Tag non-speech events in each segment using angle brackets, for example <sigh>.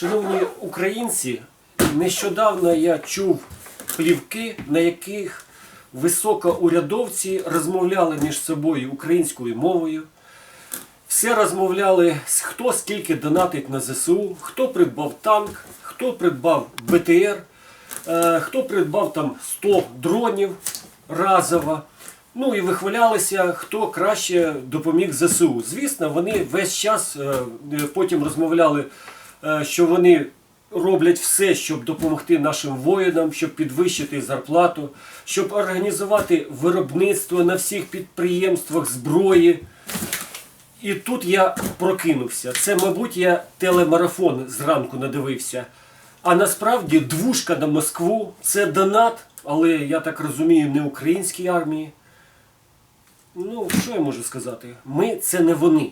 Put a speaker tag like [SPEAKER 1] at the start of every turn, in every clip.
[SPEAKER 1] Шановні українці, нещодавно я чув плівки, на яких високоурядовці розмовляли між собою українською мовою. Все розмовляли, хто скільки донатить на ЗСУ, хто придбав танк, хто придбав БТР, е, хто придбав там 100 дронів разово. Ну і вихвалялися, хто краще допоміг ЗСУ. Звісно, вони весь час е, е, потім розмовляли, що вони роблять все, щоб допомогти нашим воїнам, щоб підвищити зарплату, щоб організувати виробництво на всіх підприємствах зброї. І тут я прокинувся. Це, мабуть, я телемарафон зранку надивився. А насправді двушка на Москву це донат, але я так розумію, не українській армії. Ну, що я можу сказати? Ми це не вони.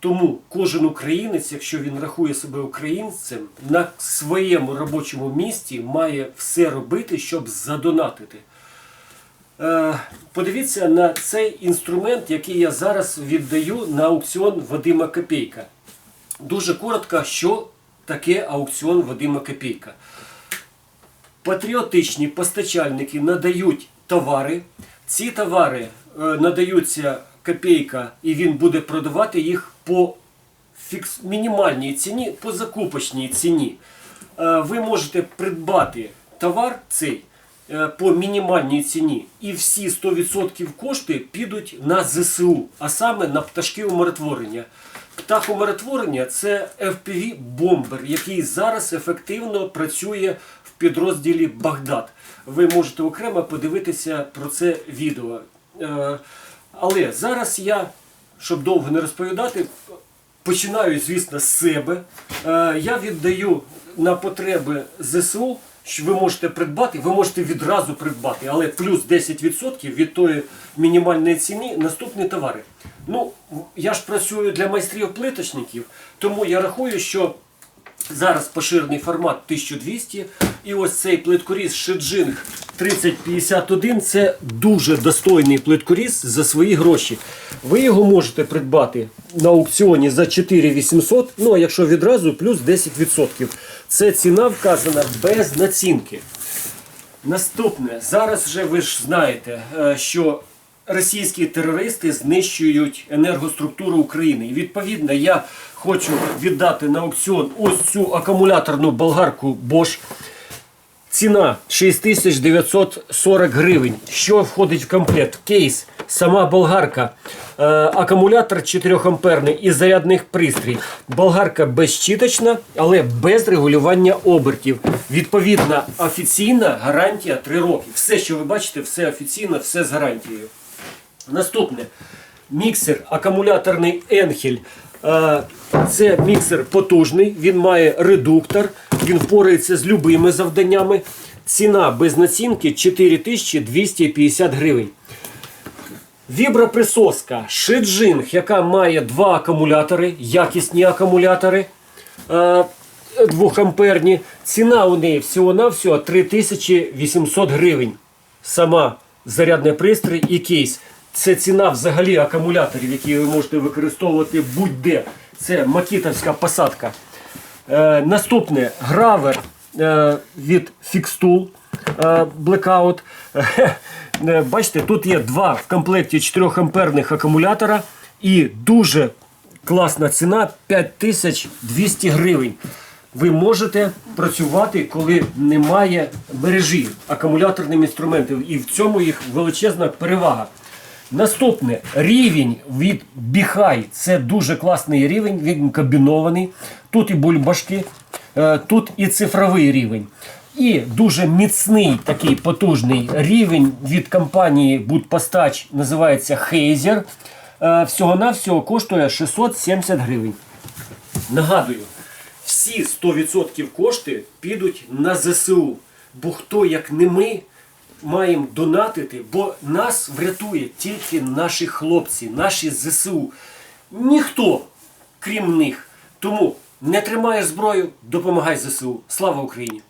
[SPEAKER 1] Тому кожен українець, якщо він рахує себе українцем, на своєму робочому місці має все робити, щоб задонатити. Е, Подивіться на цей інструмент, який я зараз віддаю на аукціон Вадима Копейка. Дуже коротко, що таке аукціон Вадима Копейка. Патріотичні постачальники надають товари. Ці товари е, надаються копійка, і він буде продавати їх по фікс... мінімальній ціні, по закупочній ціні. Е, ви можете придбати товар цей е, по мінімальній ціні, і всі 100% кошти підуть на ЗСУ, а саме на пташки умиротворення. Птахомиротворення це FPV-бомбер, який зараз ефективно працює в підрозділі Багдад. Ви можете окремо подивитися про це відео. Е, Але зараз я, щоб довго не розповідати, починаю, звісно, з себе. Е, Я віддаю на потреби ЗСУ, що ви можете придбати, ви можете відразу придбати, але плюс 10% від тої мінімальної ціни наступні товари. Ну, я ж працюю для майстрів плиточників, тому я рахую, що Зараз поширений формат 1200. І ось цей плиткоріз Шеджинг 3051 це дуже достойний плиткоріз за свої гроші. Ви його можете придбати на аукціоні за 4800, ну а якщо відразу, плюс 10%. Це ціна вказана без націнки. Наступне, зараз вже ви ж знаєте, е, що російські терористи знищують енергоструктуру України. І відповідно я хочу віддати на аукціон ось цю акумуляторну болгарку Bosch. Ціна 6940 гривень. Що входить в комплект? Кейс, сама болгарка, е, акумулятор 4 амперний і зарядних пристрій. Болгарка безщіточна, але без регулювання обертів. Відповідна офіційна гарантія 3 роки. Все, що ви бачите, все офіційно, все з гарантією. Наступне. Міксер акумуляторний Енхель. Е, Це міксер потужний, він має редуктор, він впорається з любими завданнями. Ціна без націнки 4250 гривень. Віброприсоска Шиджинг, яка має два акумулятори, якісні акумулятори е, двохамперні. Ціна у неї всього-навсього 3800 гривень. Сама зарядний пристрій і кейс. Це ціна взагалі акумуляторів, які ви можете використовувати будь-де. Це макітовська посадка. Е, наступне гравер е, від Fixtool е, Blackout. Е, <laughs> бачите, тут є два в комплекті 4 амперних акумулятора і дуже класна ціна 5200 гривень. Ви можете працювати, коли немає мережі акумуляторним інструментом, і в цьому їх величезна перевага. Наступне рівень від Біхай. Це дуже класний рівень, він комбінований. Тут і бульбашки, е, тут і цифровий рівень. І дуже міцний такий потужний рівень від компанії Будпостач називається Хейзер. Всього-навсього коштує 670 гривень. Нагадую, всі 100% кошти підуть на ЗСУ. Бо хто, як не ми, маємо донатити, бо нас врятує тільки наші хлопці, наші ЗСУ. Ніхто, крім них. Тому не тримаєш зброю, допомагай ЗСУ. Слава Україні!